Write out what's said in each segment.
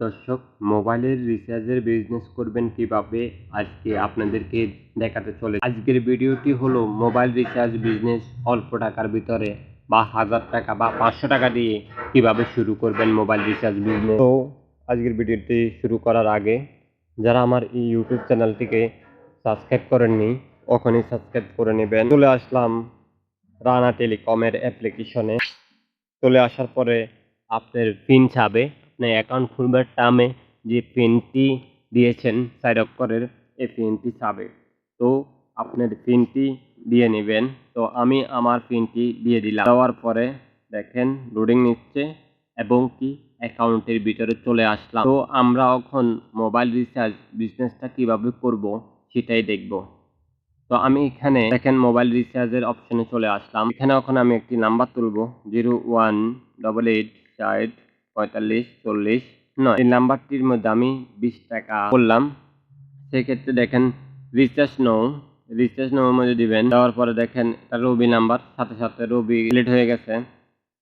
দর্শক, মোবাইলের রিচার্জের বিজনেস করবেন কীভাবে? আজকে আপনাদেরকে দেখাতে চলে আজকের ভিডিওটি হলো মোবাইল রিচার্জ বিজনেস অল্প টাকার ভিতরে বা হাজার টাকা বা পাঁচশো টাকা দিয়ে কীভাবে শুরু করবেন মোবাইল রিচার্জ বিজনেস তো আজকের ভিডিওটি শুরু করার আগে, যারা আমার এই ইউটিউব চ্যানেলটিকে সাবস্ক্রাইব করেননি ওখানেই সাবস্ক্রাইব করে নেবেন। চলে আসলাম রানা টেলিকমের অ্যাপ্লিকেশনে চলে আসার পরে আপনার পিন চাবে আপনি অ্যাকাউন্ট খুলবার টামে যে পিনটি দিয়েছেন সাইড আপ করের এই পিনটি চাবে তো আপনার পিনটি দিয়ে নেবেন। তো আমি আমার পিনটি দিয়ে দিলাম। দেওয়ার পরে দেখেন লোডিং নিচ্ছে এবং কি অ্যাকাউন্টের ভিতরে চলে আসলাম। তো আমরা এখন মোবাইল রিচার্জ বিজনেসটা কীভাবে করব সেটাই দেখব। তো আমি এখানে দেখেন মোবাইল রিচার্জের অপশনে চলে আসলাম। এখানে এখন আমি একটি নাম্বার তুলব জিরো ওয়ান ডবল এইট ষাট পঁয়তাল্লিশ, চল্লিশ। নয় এই নাম্বারটির মধ্যে আমি বিশ টাকা করলাম সেক্ষেত্রে দেখেন রিচার্জ নো রিচার্জ নোর মধ্যে দিবেন। দেওয়ার পরে দেখেন রবি নাম্বার। সাথে সাথে রবি লেট হয়ে গেছে।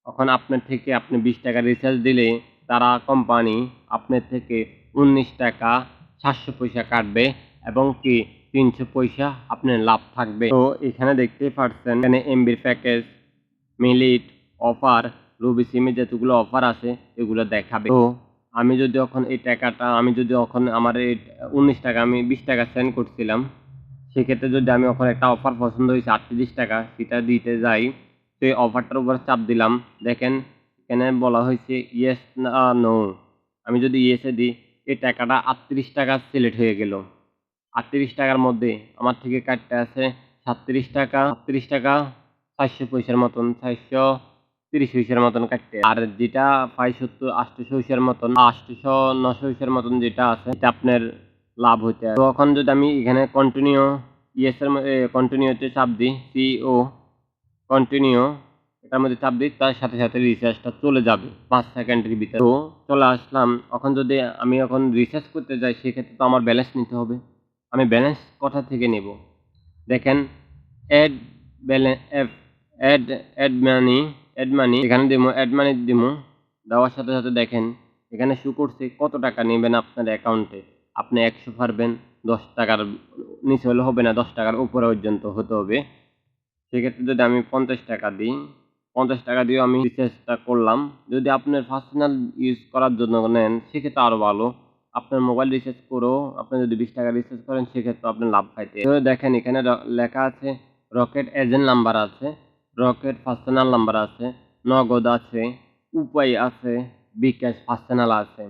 এখন আপনার থেকে আপনি বিশ টাকা রিচার্জ দিলে তারা কোম্পানি আপনার থেকে উনিশ টাকা সাতশো পয়সা কাটবে এবং কি তিনশো পয়সা আপনার লাভ থাকবে। তো এখানে দেখতেই পাচ্ছেন এখানে এমবির প্যাকেজ মিলিট অফার রবি সিমে যতগুলো অফার আছে, এগুলো দেখাবে। তো আমি যদি এখন এই টাকাটা, আমি যদি এখন আমার এই উনিশ টাকা, আমি বিশ টাকা সেন্ড করছিলাম, সেক্ষেত্রে যদি আমি এখন একটা অফার পছন্দ হয়েছে আটত্রিশ টাকা, সেটা দিতে যাই, তো এই অফারটার উপর চাপ দিলাম। দেখেন, এখানে বলা হয়েছে ইয়েস না নো আমি যদি ইয়েসে দিই, এই টাকাটা আটত্রিশ টাকা সিলেক্ট হয়ে গেল। আটত্রিশ টাকার মধ্যে আমার থেকে কাটতে আছে সাতত্রিশ টাকা সাতত্রিশ টাকা, চারশো পয়সার মতন, চারশো তিরিশ পয়সার মতন কাটতে। আর যেটা পাই সত্তর আটশোশো পয়সার মতন আটশোশো নশো মতন যেটা আছে, এটা আপনার লাভ হইতে তো এখন যদি আমি এখানে কন্টিনিউ ইয়েসের কন্টিনিউতে চাপ দিই সিও কন্টিনিউ এটার মধ্যে চাপ দিই, তার সাথে সাথে রিচার্জটা চলে যাবে পাঁচ সেকেন্ডের ভিতরে। তো চলে আসলাম। এখন যদি আমি এখন রিচার্জ করতে যাই, সেক্ষেত্রে তো আমার ব্যালেন্স নিতে হবে। আমি ব্যালেন্স কোথা থেকে নেব? দেখেন add balance add add money add money এখানে দিমো অ্যাড মানি দিমো। দেওয়ার সাথে সাথে দেখেন, এখানে শু করছে কত টাকা নেবেন আপনার অ্যাকাউন্টে আপনি একশো পারবেন, দশ টাকার নিচে হলে হবে না, দশ টাকার উপরে পর্যন্ত হতে হবে। সেক্ষেত্রে যদি আমি পঞ্চাশ টাকা দিই, পঞ্চাশ টাকা দিয়েও আমি রিচার্জটা করলাম। যদি আপনার পার্সোনাল ইউজ করার জন্য নেন, সেক্ষেত্রে আরও ভালো। আপনার মোবাইল রিচার্জ করেও আপনি যদি বিশ টাকা রিচার্জ করেন, সেক্ষেত্রে আপনি লাভ খাইতে। দেখেন, এখানে লেখা আছে রকেট এজেন্ট নাম্বার আছে। রকেট পার্সোনাল নাম্বার আছে, নগদ আছে, উপায় আছে, বিকাশ পার্সোনাল আছে।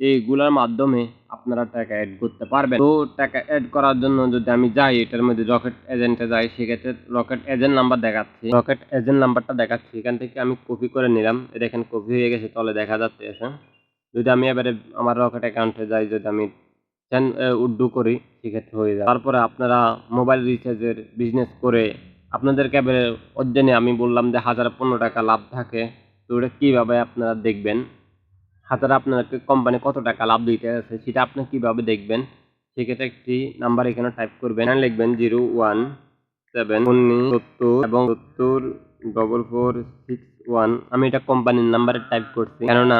এইগুলোর মাধ্যমে আপনারা টাকা অ্যাড করতে পারবেন। তো টাকা অ্যাড করার জন্য যদি আমি যাই, এটার মধ্যে রকেট এজেন্টে যাই, সেক্ষেত্রে রকেট এজেন্ট নাম্বার দেখাচ্ছি। রকেট এজেন্ট নাম্বারটা দেখাচ্ছি। এখান থেকে আমি কপি করে নিলাম। এ দেখেন কপি হয়ে গেছে তলে দেখা যাচ্ছে এসে যদি আমি এবারে আমার রকেট অ্যাকাউন্টে যাই, যদি আমি উড্ডু করি, সেক্ষেত্রে হয়ে যায় তারপরে আপনারা মোবাইল রিচার্জের বিজনেস করে আপনাদেরকে এবারে অর্জনে আমি বললাম যে হাজার পনেরো টাকা লাভ থাকে। তো ওটা কীভাবে আপনারা দেখবেন? হাজারে আপনাকে কোম্পানি কত টাকা লাভ দিতে আছে সেটা আপনি কীভাবে দেখবেন? সেক্ষেত্রে একটি নাম্বার এখানে টাইপ করবেন। এখানে লিখবেন জিরো ওয়ান সেভেন উনিশ সত্তর এবং সত্তর ডবল ফোর সিক্স ওয়ান আমি এটা কোম্পানির নাম্বারে টাইপ করছি। কেননা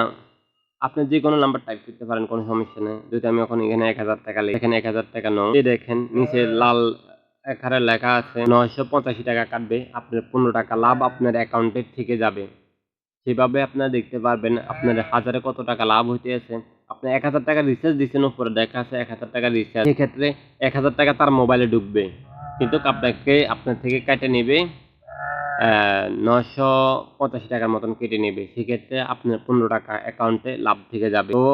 আপনি যে কোনো নাম্বার টাইপ করতে পারেন, কোনো সমস্যা নেই। যদি আমি এখন এখানে এক হাজার টাকা লিখি, এখানে এক হাজার টাকা এই দেখেন, নিচে লাল এখানে লেখা আছে, নয়শো পঁচাশি টাকা কাটবে, আপনার পনেরো টাকা লাভ আপনার অ্যাকাউন্টে থেকে যাবে। সেভাবে আপনারা দেখতে পারবেন, আপনার হাজারে কত টাকা লাভ হইতে আছে। আপনি এক হাজার টাকা রিচার্জ দিচ্ছেন উপরে দেখা আছে এক হাজার টাকা রিচার্জ সেক্ষেত্রে এক হাজার টাকা তার মোবাইলে ঢুকবে। কিন্তু আপনাকে আপনার থেকে কেটে নেবে নশো পঁচাশি টাকার মতন কেটে নেবে। সেক্ষেত্রে আপনার পনেরো টাকা অ্যাকাউন্টে লাভ থেকে যাবে। তো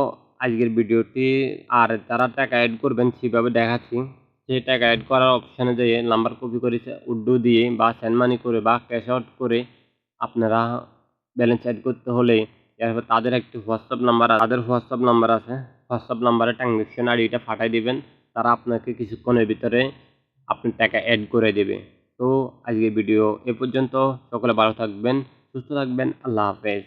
আজকের ভিডিওটি, আর যারা টাকা অ্যাড করবেন, সেভাবে দেখাচ্ছি। সেই টাকা অ্যাড করার অপশানে যেয়ে নাম্বার কপি করে উড্ডু দিয়ে বা সেন্ড মানি করে বা ক্যাশ আউট করে আপনারা ব্যালেন্স অ্যাড করতে হলে, এরপর তাদের একটি হোয়াটসঅ্যাপ নাম্বার তাদের হোয়াটসঅ্যাপ নাম্বার আছে হোয়াটসঅ্যাপ নাম্বারে ট্রানজ্যাকশন আইডিটা পাঠিয়ে দিবেন, তারা আপনাকে কিছুক্ষণের ভিতরে আপনার টাকা অ্যাড করে দেবে। তো আজকে ভিডিও এ পর্যন্ত, সকলে ভালো থাকবেন, সুস্থ থাকবেন, আল্লাহ হাফেজ।